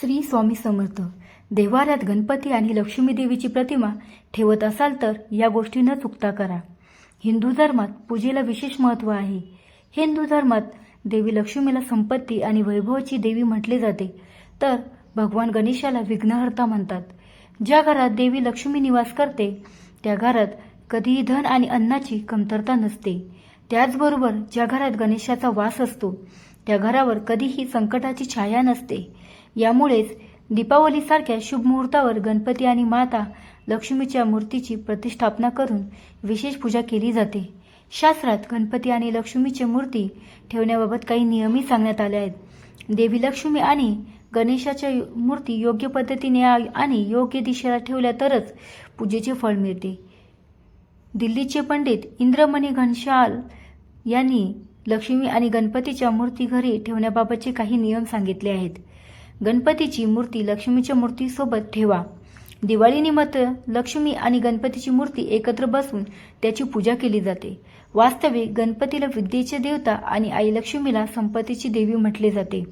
श्री स्वामी समर्थ. देवाऱ्यात गणपती आणि लक्ष्मी देवीची प्रतिमा ठेवत असाल तर या गोष्टी न चुकता करा. हिंदू धर्मात पूजेला विशेष महत्त्व आहे. हिंदू धर्मात देवी लक्ष्मीला संपत्ती आणि वैभवाची देवी म्हटले जाते. तर भगवान गणेशाला विघ्नहर्ता म्हणतात. ज्या घरात देवी लक्ष्मी निवास करते त्या घरात कधीही धन आणि अन्नाची कमतरता नसते. त्याचबरोबर ज्या घरात गणेशाचा वास असतो त्या घरावर कधीही संकटाची छाया नसते. यामुळेच दीपावलीसारख्या शुभ मुहूर्तावर गणपती आणि माता लक्ष्मीच्या मूर्तीची प्रतिष्ठापना करून विशेष पूजा केली जाते. शास्त्रात गणपती आणि लक्ष्मीची मूर्ती ठेवण्याबाबत काही नियमही सांगण्यात आले आहेत. देवी लक्ष्मी आणि गणेशाच्या मूर्ती योग्य पद्धतीने आणि योग्य दिशेला ठेवल्या तरच पूजेचे फळ मिळते. दिल्लीचे पंडित इंद्रमणी घनशाल यांनी लक्ष्मी आणि गणपतीच्या मूर्ती घरी ठेवण्याबाबतचे काही नियम सांगितले आहेत. गणपतीची मूर्ती लक्ष्मीच्या मूर्तीसोबत ठेवा. दिवाळीनिमित्त लक्ष्मी आणि गणपतीची मूर्ती एकत्र बसून त्याची पूजा केली जाते. वास्तविक गणपतीला विद्येचे देवता आणि आई लक्ष्मीला संपत्तीची देवी म्हटले जाते.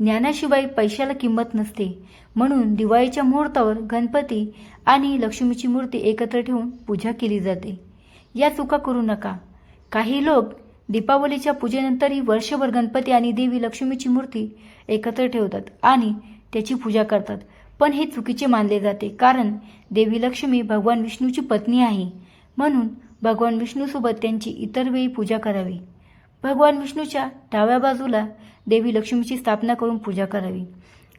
ज्ञानाशिवाय पैशाला किंमत नसते. म्हणून दिवाळीच्या मुहूर्तावर गणपती आणि लक्ष्मीची मूर्ती एकत्र ठेवून पूजा केली जाते. या चुका करू नका. काही लोक दीपावलीच्या पूजेनंतरही वर्षभर गणपती आणि देवी लक्ष्मीची मूर्ती एकत्र ठेवतात आणि त्याची पूजा करतात. पण हे चुकीचे मानले जाते कारण देवी लक्ष्मी भगवान विष्णूची पत्नी आहे. म्हणून भगवान विष्णूसोबत त्यांची इतर वेळी पूजा करावी. भगवान विष्णूच्या डाव्या बाजूला देवी लक्ष्मीची स्थापना करून पूजा करावी.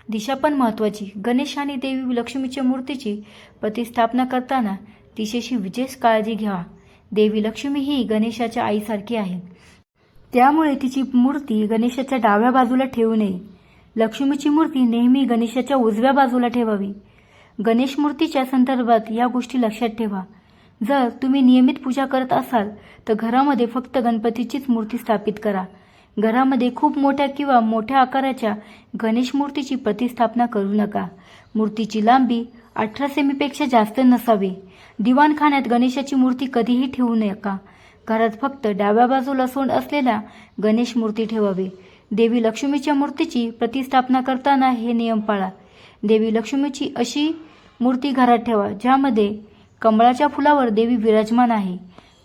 दिशा पण महत्वाची गणेश आणि देवी लक्ष्मीच्या मूर्तीची प्रतिस्थापना करताना दिशेशी विशेष काळजी घ्या देवी लक्ष्मी ही गणेशाच्या आईसारखी आहे. त्यामुळे तिची मूर्ती गणेशाच्या डाव्या बाजूला ठेवू नये. लक्ष्मीची मूर्ती नेहमी गणेशाच्या उजव्या बाजूला ठेवावी. गणेश मूर्तीच्या संदर्भात या गोष्टी लक्षात ठेवा. जर तुम्ही नियमित पूजा करत असाल तर घरामध्ये फक्त गणपतीचीच मूर्ती स्थापित करा. घरामध्ये खूप मोठ्या किंवा मोठ्या आकाराच्या गणेश मूर्तीची प्रतिस्थापना करू नका. मूर्तीची लांबी अठरा सेमीपेक्षा जास्त नसावी. दिवाणखान्यात गणेशाची मूर्ती कधीही ठेवू नका. घरात फक्त डाव्या बाजूला सोंड असलेल्या गणेश मूर्ती ठेवावी. देवी लक्ष्मीच्या मूर्तीची प्रतिस्थापना करताना हे नियम पाळा. देवी लक्ष्मीची अशी मूर्ती घरात ठेवा ज्यामध्ये कमळाच्या फुलावर देवी विराजमान आहे.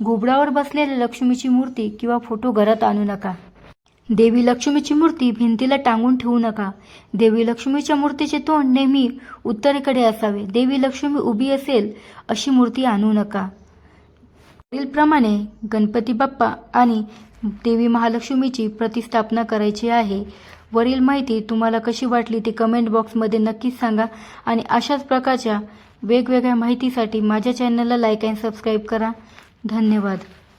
घुबडावर बसलेल्या लक्ष्मीची मूर्ती किंवा फोटो घरात आणू नका. देवी लक्ष्मीची मूर्ती भिंतीला टांगून ठेवू नका. देवी लक्ष्मीच्या मूर्तीचे तोंड नेहमी उत्तरेकडे असावे. देवी लक्ष्मी उभी असेल अशी मूर्ती आणू नका. वरीलप्रमाणे गणपती बाप्पा आणि देवी महालक्ष्मीची प्रतिस्थापना करायची आहे. वरील माहिती तुम्हाला कशी वाटली ते कमेंट बॉक्समध्ये नक्कीच सांगा आणि अशाच प्रकारच्या वेगवेगळ्या माहितीसाठी माझ्या चॅनलला लाईक अँड सबस्क्राईब करा. धन्यवाद.